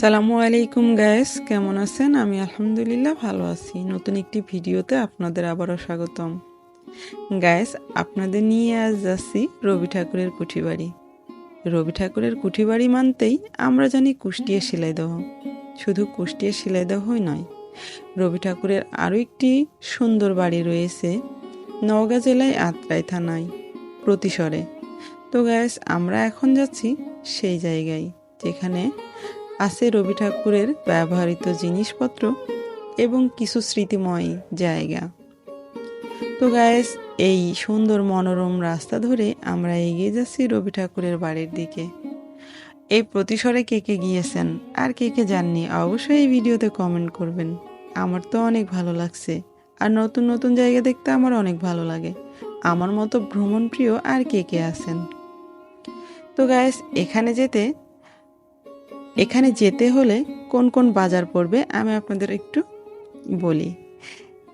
সালামু আলাইকুম গায়েস, কেমন আছেন? আমি আলহামদুলিল্লাহ ভালো আছি। নতুন একটি ভিডিওতে আপনাদের আবারও স্বাগতম। গায়েস, আপনাদের নিয়ে আজ যাচ্ছি রবি ঠাকুরের কুঠিবাড়ি। রবি ঠাকুরের কুঠিবাড়ি মানতেই আমরা জানি কুষ্টিয়া শিলাইদহ। শুধু কুষ্টিয়া শিলাইদহই নয়, রবি ঠাকুরের আরও একটি সুন্দর বাড়ি রয়েছে নওগাঁ জেলায় আত্রাই থানায়, প্রতিসরে। তো গ্যাস, আমরা এখন যাচ্ছি সেই জায়গায়, যেখানে আছে রবি ঠাকুরের ব্যবহৃত জিনিসপত্র এবং কিছু স্মৃতিময় জায়গা। তো গায়েস এই সুন্দর মনোরম রাস্তা ধরে আমরা এগিয়ে যাচ্ছি রবি ঠাকুরের বাড়ির দিকে। এই প্রতিসরে কে কে গিয়েছেন আর কে কে যাননি অবশ্যই এই ভিডিওতে কমেন্ট করবেন। আমার তো অনেক ভালো লাগছে আর নতুন নতুন জায়গা দেখতে আমার অনেক ভালো লাগে। আমার মতো ভ্রমণ প্রিয় আর কে কে আছেন? তো গায়েস এখানে যেতে এখানে যেতে হলে কোন কোন বাজার পড়বে আমি আপনাদের একটু বলি।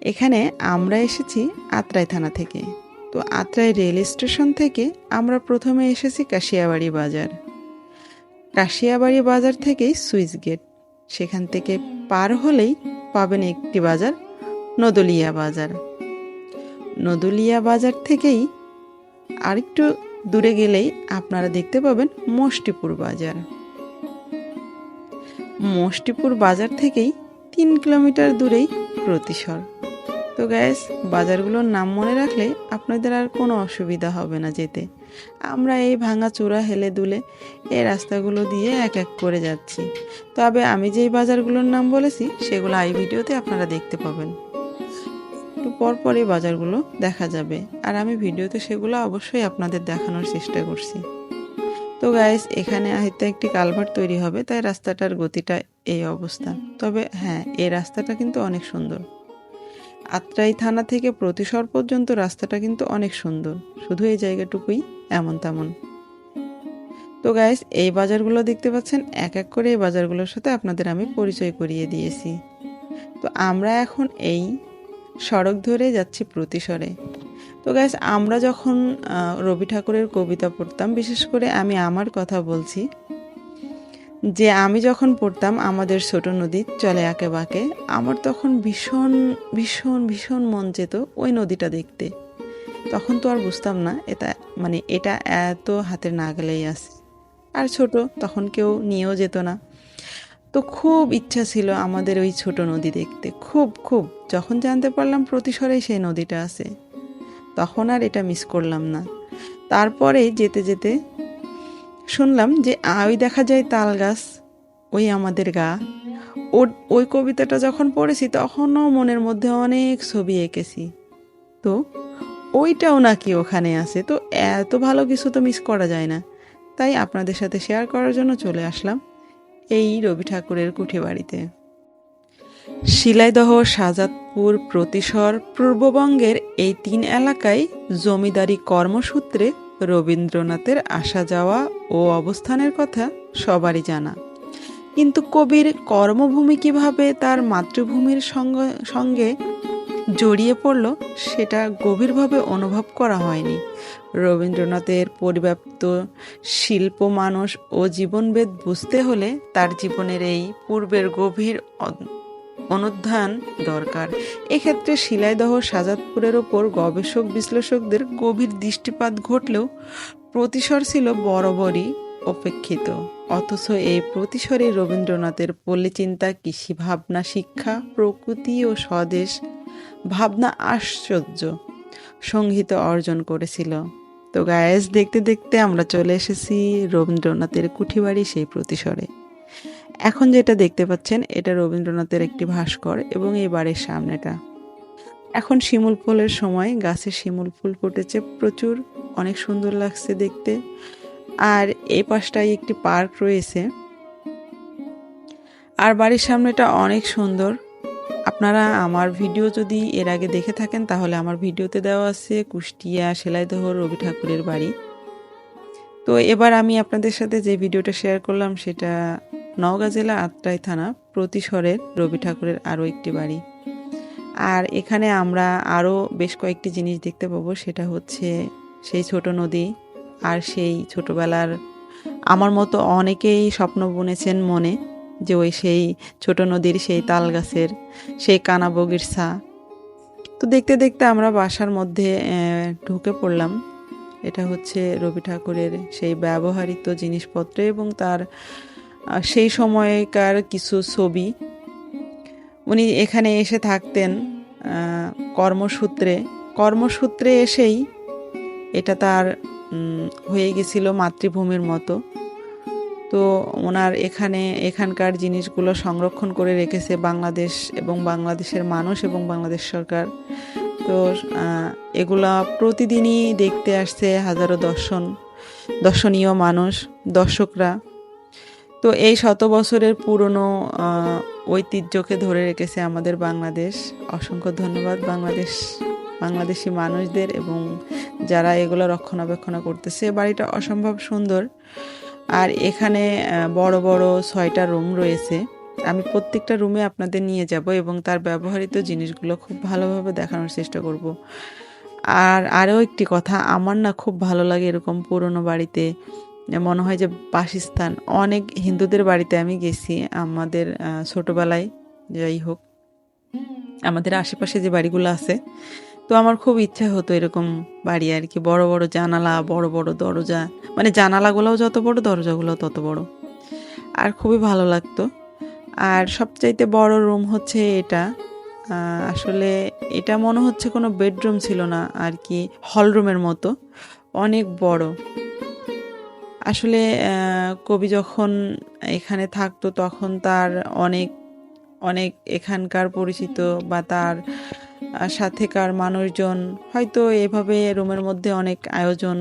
এখানে আমরা এসেছি আত্রাই থানা থেকে। তো আত্রাই রেল স্টেশন থেকে আমরা প্রথমে এসেছি কাশিয়াবাড়ি বাজার। কাশিয়াবাড়ি বাজার থেকেই সুইচ গেট। সেখান থেকে পার হলেই পাবেন একটি বাজার, নদলিয়া বাজার। নদলিয়া বাজার থেকেই আরেকটু দূরে গেলেই আপনারা দেখতে পাবেন মষ্টিপুর বাজার। মষ্টিপুর বাজার থেকেই তিন কিলোমিটার দূরেই প্রতিসর। তো গ্যাস বাজারগুলোর নাম মনে রাখলে আপনাদের আর কোনো অসুবিধা হবে না যেতে। আমরা এই ভাঙা চূড়া হেলে দুলে এই রাস্তাগুলো দিয়ে এক এক করে যাচ্ছি। তবে আমি যেই বাজারগুলোর নাম বলেছি, সেগুলো এই ভিডিওতে আপনারা দেখতে পাবেন। একটু পর পর বাজারগুলো দেখা যাবে। আর আমি ভিডিওতে সেগুলো অবশ্যই আপনাদের দেখানোর চেষ্টা করছি। তো গাইস এখানে হয়তো একটি কালভার্ট তৈরি হবে, তাই রাস্তাটার গতিটা এই অবস্থা। তবে হ্যাঁ এই রাস্তাটা কিন্তু অনেক সুন্দর। আত্রাই থানা থেকে প্রতিসর পর্যন্ত রাস্তাটা কিন্তু অনেক সুন্দর। শুধু এই জায়গাটুকুই এমন তেমন। তো গাইস এই বাজারগুলো দেখতে পাচ্ছেন, এক এক করে এই বাজারগুলোর সাথে আপনাদের আমি পরিচয় করিয়ে দিয়েছি। তো আমরা এখন এই সড়ক ধরে যাচ্ছি প্রতিসরে। তো গ্যাস আমরা যখন রবি ঠাকুরের কবিতা পড়তাম, বিশেষ করে আমি আমার কথা বলছি, যে আমি যখন পড়তাম আমাদের ছোট নদী চলে আঁকে বাঁকে, আমার তখন ভীষণ ভীষণ ভীষণ মন যেত ওই নদীটা দেখতে। তখন তো আর বুঝতাম না, এটা মানে এটা এত হাতের নাগালেই আছে। আর ছোট, তখন কেউ নিয়েও যেত না। তো খুব ইচ্ছা ছিল আমাদের ওই ছোট নদী দেখতে, খুব খুব। যখন জানতে পারলাম প্রতিসরেই সেই নদীটা আছে। তখন আর এটা মিস করলাম না। তারপরে যেতে যেতে শুনলাম যে ওই দেখা যায় তাল গাছ, ওই আমাদের গা। ওর, ওই কবিতাটা যখন পড়েছি তখনও মনের মধ্যে অনেক ছবি এঁকেছি। তো ওইটাও নাকি ওখানে আছে। তো এত ভালো কিছু তো মিস করা যায় না। তাই আপনাদের সাথে শেয়ার করার জন্য চলে আসলাম এই রবি ঠাকুরের কুঠি বাড়িতে শিলাইদহ শাজাদপুর প্রতিসর, পূর্ববঙ্গের এই তিন এলাকায় জমিদারি কর্মসূত্রে রবীন্দ্রনাথের আসা যাওয়া ও অবস্থানের কথা সবারই জানা। কিন্তু কবির কর্মভূমি কীভাবে তার মাতৃভূমির সঙ্গে সঙ্গে জড়িয়ে পড়ল, সেটা গভীরভাবে অনুভব করা হয়নি। রবীন্দ্রনাথের পরিব্যাপ্ত শিল্প মানুষ ও জীবনবেদ বুঝতে হলে তার জীবনের এই পূর্বের গভীর অনুধান দরকার। এক্ষেত্রে শিলাইদহ সাজাদপুরের ওপর গবেষক বিশ্লেষকদের গভীর দৃষ্টিপাত ঘটলেও প্রতিসর ছিল বরাবরই অপেক্ষিত। অথচ এই প্রতিসরে রবীন্দ্রনাথের পল্লীচিন্তা কৃষি ভাবনা, শিক্ষা, প্রকৃতি ও স্বদেশ ভাবনা আশ্চর্য সংহিত অর্জন করেছিল। তো গায়েস দেখতে দেখতে আমরা চলে এসেছি রবীন্দ্রনাথের কুঠিবাড়ি সেই প্রতিসরে। এখন যেটা দেখতে পাচ্ছেন, এটা রবীন্দ্রনাথের একটি ভাস্কর এবং এই বাড়ির সামনেটা এখন শিমুল ফুলের সময়, গাছে শিমুল ফুল ফুটেছে প্রচুর, অনেক সুন্দর লাগছে দেখতে। আর এই পাশটায় একটি পার্ক রয়েছে। আর বাড়ির সামনেটা অনেক সুন্দর। আপনারা আমার ভিডিও যদি এর আগে দেখে থাকেন, তাহলে আমার ভিডিওতে দেওয়া আছে কুষ্টিয়া সেলাইদহ রবি ঠাকুরের বাড়ি। তো এবার আমি আপনাদের সাথে যে ভিডিওটা শেয়ার করলাম, সেটা নওগাঁ জেলা আত্রাই থানা প্রতিসরের রবি ঠাকুরের আরও একটি বাড়ি। আর এখানে আমরা আরও বেশ কয়েকটি জিনিস দেখতে পাবো, সেটা হচ্ছে সেই ছোট নদী আর সেই ছোটবেলার, আমার মতো অনেকেই স্বপ্ন বুনেছেন মনে যে ওই সেই ছোট নদীর সেই তাল গাছের, সেই কানা বগিরসা তো দেখতে দেখতে আমরা বাসার মধ্যে ঢুকে পড়লাম। এটা হচ্ছে রবি ঠাকুরের সেই ব্যবহারিত জিনিসপত্র এবং তার সেই সময়কার কিছু ছবি। উনি এখানে এসে থাকতেন কর্মসূত্রে। কর্মসূত্রে এসেই এটা তার হয়ে গেছিল মাতৃভূমির মতো। তো ওনার এখানে এখানকার জিনিসগুলো সংরক্ষণ করে রেখেছে বাংলাদেশ এবং বাংলাদেশের মানুষ এবং বাংলাদেশ সরকার। তো এগুলা প্রতিদিনই দেখতে আসছে হাজারো দর্শন, দর্শনীয় মানুষ, দর্শকরা। তো এই শত বছরের পুরনো ঐতিহ্যকে ধরে রেখেছে আমাদের বাংলাদেশ। অসংখ্য ধন্যবাদ বাংলাদেশ, বাংলাদেশি মানুষদের এবং যারা এগুলো রক্ষণাবেক্ষণ করতেছে। বাড়িটা অসম্ভব সুন্দর। আর এখানে বড় বড় ছয়টা রুম রয়েছে। আমি প্রত্যেকটা রুমে আপনাদের নিয়ে যাব এবং তার ব্যবহৃত জিনিসগুলো খুব ভালোভাবে দেখানোর চেষ্টা করব। আর আরও একটি কথা, আমার না খুব ভালো লাগে এরকম পুরনো বাড়িতে মনে হয় যে বাসস্থান। অনেক হিন্দুদের বাড়িতে আমি গেছি, আমাদের ছোটবেলায়, যাই হোক। আমাদের আশেপাশে যে বাড়িগুলো আছে, তো আমার খুব ইচ্ছা হতো এরকম বাড়ি আর কি। বড় বড় জানালা, বড় বড় দরজা মানে জানালাগুলোও যত বড়, দরজাগুলোও তত বড়। আর খুবই ভালো লাগতো। আর সবচাইতে বড় রুম হচ্ছে এটা। আসলে এটা মনে হচ্ছে কোনো বেডরুম ছিল না আর কি, হল রুমের মতো। অনেক বড়। আসলে কবি যখন এখানে থাকতো তখন তার অনেক অনেক এখানকার পরিচিত বা তার সাথেকার মানুষজন হয়তো এভাবে রুমের মধ্যে অনেক আয়োজন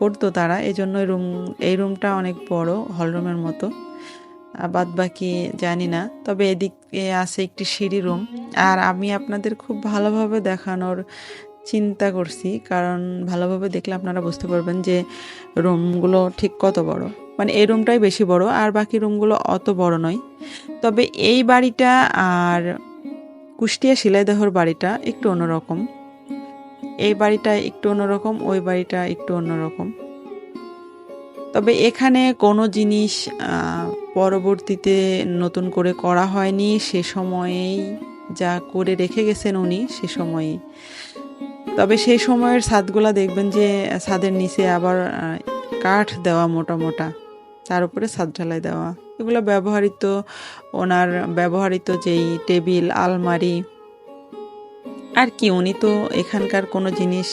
করতো তারা। এই জন্য রুম, এই রুমটা অনেক বড়, হল রুমের মতো। বাদ বাকি জানি না, তবে এদিকে আছে একটি সিঁড়ি রুম। আর আমি আপনাদের খুব ভালোভাবে দেখানোর চিন্তা করছি, কারণ ভালোভাবে দেখলে আপনারা বুঝতে পারবেন যে রুমগুলো ঠিক কত বড়। মানে এই রুমটাই বেশি বড়, আর বাকি রুমগুলো অত বড় নয়। তবে এই বাড়িটা আর কুষ্টিয়া শিলাইদহর বাড়িটা একটু অন্যরকম। এই বাড়িটা একটু অন্যরকম, ওই বাড়িটা একটু অন্যরকম। তবে এখানে কোনো জিনিস পরবর্তীতে নতুন করে করা হয়নি, সে সময়েই যা করে রেখে গেছেন উনি, সে সময়েই। তবে সেই সময়ের ছাদগুলা দেখবেন যে ছাদের নিচে আবার কাঠ দেওয়া মোটা মোটা, তার উপরে ছাদ ঢালাই দেওয়া। এগুলো ব্যবহৃত, ওনার ব্যবহৃত যেই টেবিল, আলমারি, আর কি, উনি তো এখানকার কোনো জিনিস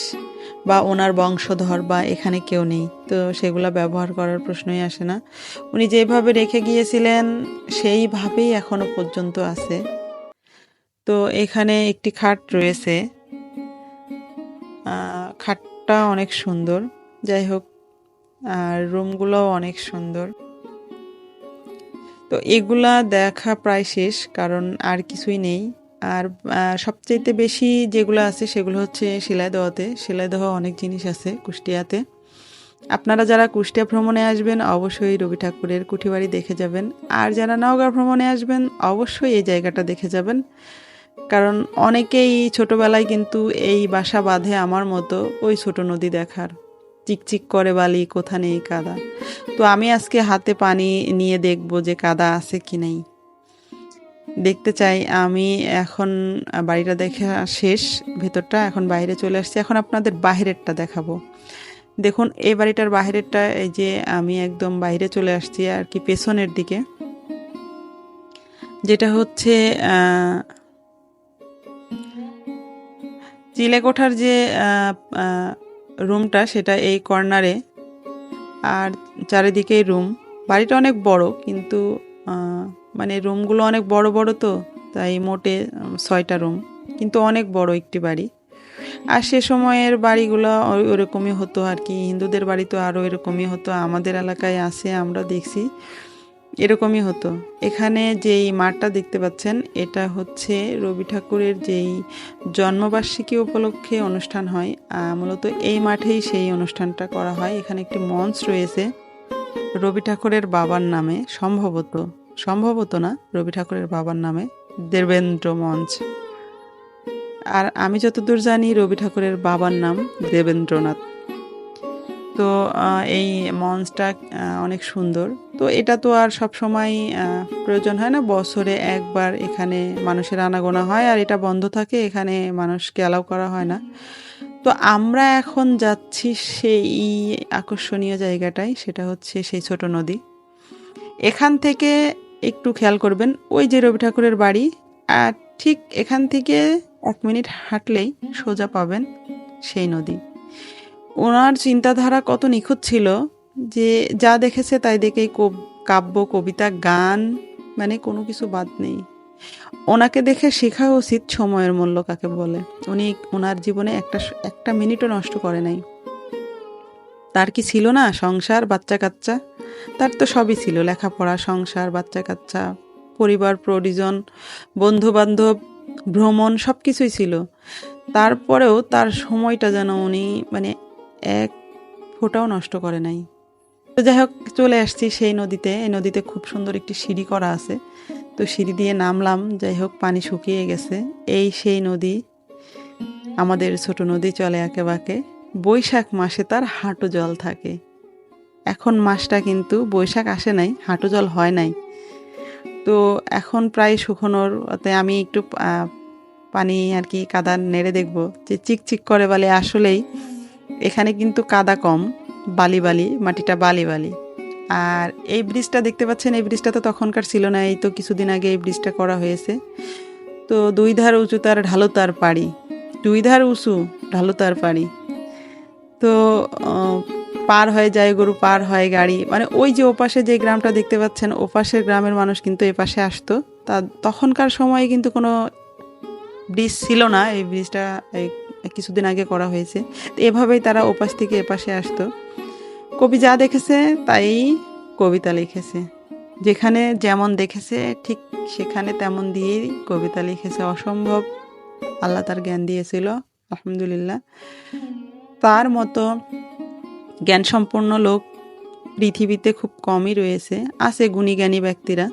বা ওনার বংশধর বা এখানে কেউ নেই, তো সেগুলো ব্যবহার করার প্রশ্নই আসে না। উনি যেভাবে রেখে গিয়েছিলেন, সেইভাবেই এখনও পর্যন্ত আছে। তো এখানে একটি খাট রয়েছে। খাটটা অনেক সুন্দর। যাই হোক, আর রুমগুলোও অনেক সুন্দর। তো এগুলা দেখা প্রায় শেষ, কারণ আর কিছুই নেই। আর সবচাইতে বেশি যেগুলো আছে সেগুলো হচ্ছে সেলাই দেওয়াতে সেলাই দেওয়া অনেক জিনিস আছে কুষ্টিয়াতে। আপনারা যারা কুষ্টিয়া ভ্রমণে আসবেন, অবশ্যই রবি ঠাকুরের কুঠিবাড়ি দেখে যাবেন। আর যারা নওগাঁ ভ্রমণে আসবেন, অবশ্যই এই জায়গাটা দেখে যাবেন। কারণ অনেকেই ছোটবেলায় কিন্তু এই বাসা বাঁধে আমার মতো ওই ছোট নদী দেখার। চিকচিক করে বালি, কোথা নেই কাদা। তো আমি আজকে হাতে পানি নিয়ে দেখব যে কাদা আছে কি নেই। দেখতে চাই, আমি এখন বাড়িটা দেখা শেষ, ভেতরটা এখন বাইরে চলে আসছি। এখন আপনাদের বাহিরেরটা দেখাবো। দেখুন, এই বাড়িটার বাহিরেরটা, এই যে আমি একদম বাইরে চলে আসছি আর কি পেছনের দিকে। যেটা হচ্ছে চিলেকোঠার যে রুমটা সেটা এই কর্নারে। আর চারিদিকেই রুম। বাড়িটা অনেক বড়, কিন্তু মানে রুমগুলো অনেক বড় বড় তো, তাই মোটে ছয়টা রুম। কিন্তু অনেক বড় একটি বাড়ি। আর সে সময়ের বাড়িগুলো ওরকমই হতো আর কি। হিন্দুদের বাড়ি তো আরও এরকমই হতো। আমাদের এলাকায় আছে, আমরা দেখছি। এরকমই হতো। এখানে যেই মাঠটা দেখতে পাচ্ছেন, এটা হচ্ছে রবি ঠাকুরের যেই জন্মবার্ষিকী উপলক্ষে অনুষ্ঠান হয়। মূলত এই মাঠেই সেই অনুষ্ঠানটা করা হয়। এখানে একটি মঞ্চ রয়েছে রবি ঠাকুরের বাবার নামে, সম্ভবত সম্ভবত না, রবি ঠাকুরের বাবার নামে, দেবেন্দ্র মঞ্চ। আর আমি যতদূর জানি, রবি ঠাকুরের বাবার নাম দেবেন্দ্রনাথ। তো এই মঞ্চটা অনেক সুন্দর। তো এটা তো আর সব সময় প্রয়োজন হয় না। বছরে একবার এখানে মানুষের আনাগোনা হয় আর এটা বন্ধ থাকে, এখানে মানুষকে অ্যালাউ করা হয় না। তো আমরা এখন যাচ্ছি সেই আকর্ষণীয় জায়গাটায়, সেটা হচ্ছে সেই ছোট নদী। এখান থেকে একটু খেয়াল করবেন, ওই যে রবি ঠাকুরের বাড়ি, আর ঠিক এখান থেকে এক মিনিট হাঁটলেই সোজা পাবেন সেই নদী। ওনার চিন্তাধারা কত নিখুঁত ছিল যে যা দেখেছে তাই দেখেই কব- কাব্য, কবিতা, গান মানে কোনো কিছু বাদ নেই। ওনাকে দেখে শেখা উচিত সময়ের মূল্য কাকে বলে? উনি ওনার জীবনে একটা একটা মিনিটও নষ্ট করে নাই। তার কি ছিল না সংসার, বাচ্চা কাচ্চা? তার তো সবই ছিল, লেখাপড়া, সংসার, বাচ্চা কাচ্চা, পরিবার পরিজন বন্ধু বান্ধব ভ্রমণ সব কিছুই ছিল। তারপরেও তার সময়টা যেন উনি মানে এক ফোঁটাও নষ্ট করে নাই। তো যাই হোক, চলে আসছি সেই নদীতে। এই নদীতে খুব সুন্দর একটি সিঁড়ি করা আছে। তো সিঁড়ি দিয়ে নামলাম। যাই হোক, পানি শুকিয়ে গেছে। এই সেই নদী, আমাদের ছোট নদী চলে একে বাঁকে বৈশাখ মাসে তার হাঁটু জল থাকে। এখন মাসটা কিন্তু বৈশাখ আসে নাই, হাঁটু জল হয় নাই। তো এখন প্রায় শুকনোর আমি একটু পানি আর কি কাদা নেড়ে দেখব। যে চিকচিক করে বলে আসলেই এখানে কিন্তু কাদা কম। বালি বালি, মাটিটা বালি বালি। আর এই ব্রিজটা দেখতে পাচ্ছেন, এই ব্রিজটা তো তখনকার ছিল না, এই তো কিছুদিন আগে এই ব্রিজটা করা হয়েছে। তো দুই ধার উঁচু তার ঢালো তার পাড়ি। দুই ধার উঁচু, ঢালো তার পাড়ি। তো পার হয়ে যায়, গরু পার হয়, গাড়ি। মানে ওই যে ওপাশে যে গ্রামটা দেখতে পাচ্ছেন, ওপাশের গ্রামের মানুষ কিন্তু এপাশে আসতো। তা তখনকার সময়ে কিন্তু কোনো ব্রিজ ছিল না, এই ব্রিজটা কিছুদিন আগে করা হয়েছে। তো এভাবেই তারা ওপাশ থেকে এপাশে আসতো। কবি যা দেখেছে, তাই কবিতা লিখেছে। যেখানে যেমন দেখেছে, ঠিক সেখানে তেমন দিয়েই কবিতা লিখেছে। অসম্ভব, আল্লাহ তার জ্ঞান দিয়েছিল, আলহামদুলিল্লাহ। তার মতো জ্ঞান সম্পন্ন লোক পৃথিবীতে খুব কমই রয়েছে, আছে গুণী জ্ঞানী ব্যক্তিরা।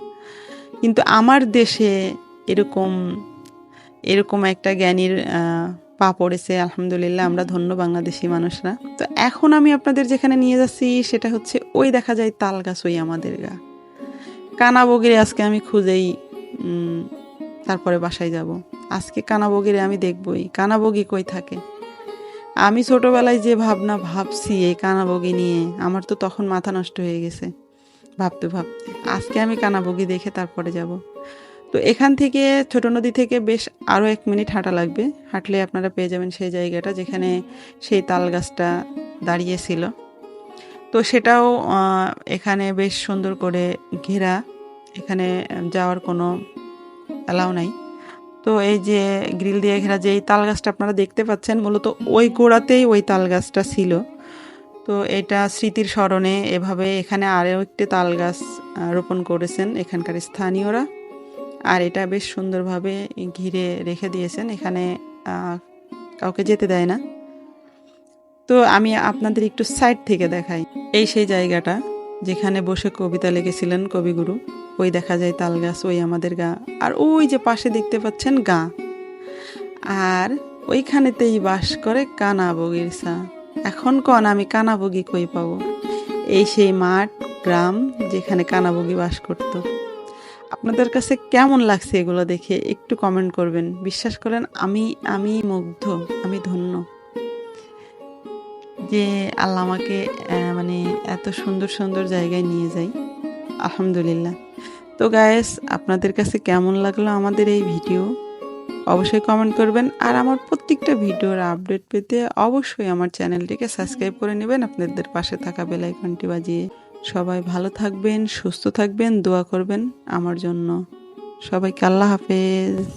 কিন্তু আমার দেশে এরকম এরকম একটা জ্ঞানীর পা পড়েছে আলহামদুলিল্লাহ আমরা ধন্য বাংলাদেশি মানুষরা। তো এখন আমি আপনাদের যেখানে নিয়ে যাচ্ছি সেটা হচ্ছে ওই দেখা যায় তাল গাছ ওই আমাদের গা। কানাবগিরে আজকে আমি খুঁজেই তারপরে বাসায় যাব। আজকে কানাবগিরে আমি দেখবই কানাবগি কই থাকে? আমি ছোটবেলায় যে ভাবনা ভাবছি এই কানাবগি নিয়ে আমার তো তখন মাথা নষ্ট হয়ে গেছে। ভাবতে ভাবতে। আজকে আমি কানাবগি দেখে তারপরে যাব। তো এখান থেকে ছোট নদী থেকে বেশ আরও এক মিনিট হাঁটা লাগবে। হাঁটলে আপনারা পেয়ে যাবেন সেই জায়গাটা যেখানে সেই তাল গাছটা দাঁড়িয়েছিল। তো সেটাও এখানে বেশ সুন্দর করে ঘেরা। এখানে যাওয়ার কোনো অ্যালাউ নাই। তো এই যে গ্রিল দিয়ে ঘেরা যে এই তাল গাছটা আপনারা দেখতে পাচ্ছেন, মূলত ওই গোড়াতেই ওই তাল গাছটা ছিল। তো এটা স্মৃতির স্মরণে এভাবে এখানে আরও একটি তাল গাছ রোপণ করেছেন এখানকার স্থানীয়রা। আর এটা বেশ সুন্দরভাবে ঘিরে রেখে দিয়েছেন। এখানে কাউকে যেতে দেয় না। তো আমি আপনাদের একটু সাইড থেকে দেখাই। এই সেই জায়গাটা যেখানে বসে কবিতা লিখেছিলেন কবিগুরু। ওই দেখা যায় তাল গাছ, ওই আমাদের গা। আর ওই যে পাশে দেখতে পাচ্ছেন গা। আর ওইখানেতেই বাস করে কানাবগির সা এখন কন আমি কানাবগি কই পাবো? এই সেই মাঠ, গ্রাম যেখানে কানাবগি বাস করত। আপনাদের কাছে কেমন লাগছে এগুলো দেখে একটু কমেন্ট করবেন। বিশ্বাস করেন, আমি আমি মুগ্ধ, আমি ধন্য। যে আল্লাহ আমাকে মানে এত সুন্দর সুন্দর জায়গায় নিয়ে যাই আলহামদুলিল্লাহ। তো গায়েস আপনাদের কাছে কেমন লাগল আমাদের এই ভিডিও অবশ্যই কমেন্ট করবেন। আর আমার প্রত্যেকটা ভিডিওর আপডেট পেতে অবশ্যই আমার চ্যানেলটিকে সাবস্ক্রাইব করে নেবেন। আপনাদের পাশে থাকা বেল আইকনটি বাজিয়ে সবাই ভালো থাকবেন সুস্থ থাকবেন দোয়া করবেন আমার জন্য। সবাইকে আল্লাহ হাফেজ।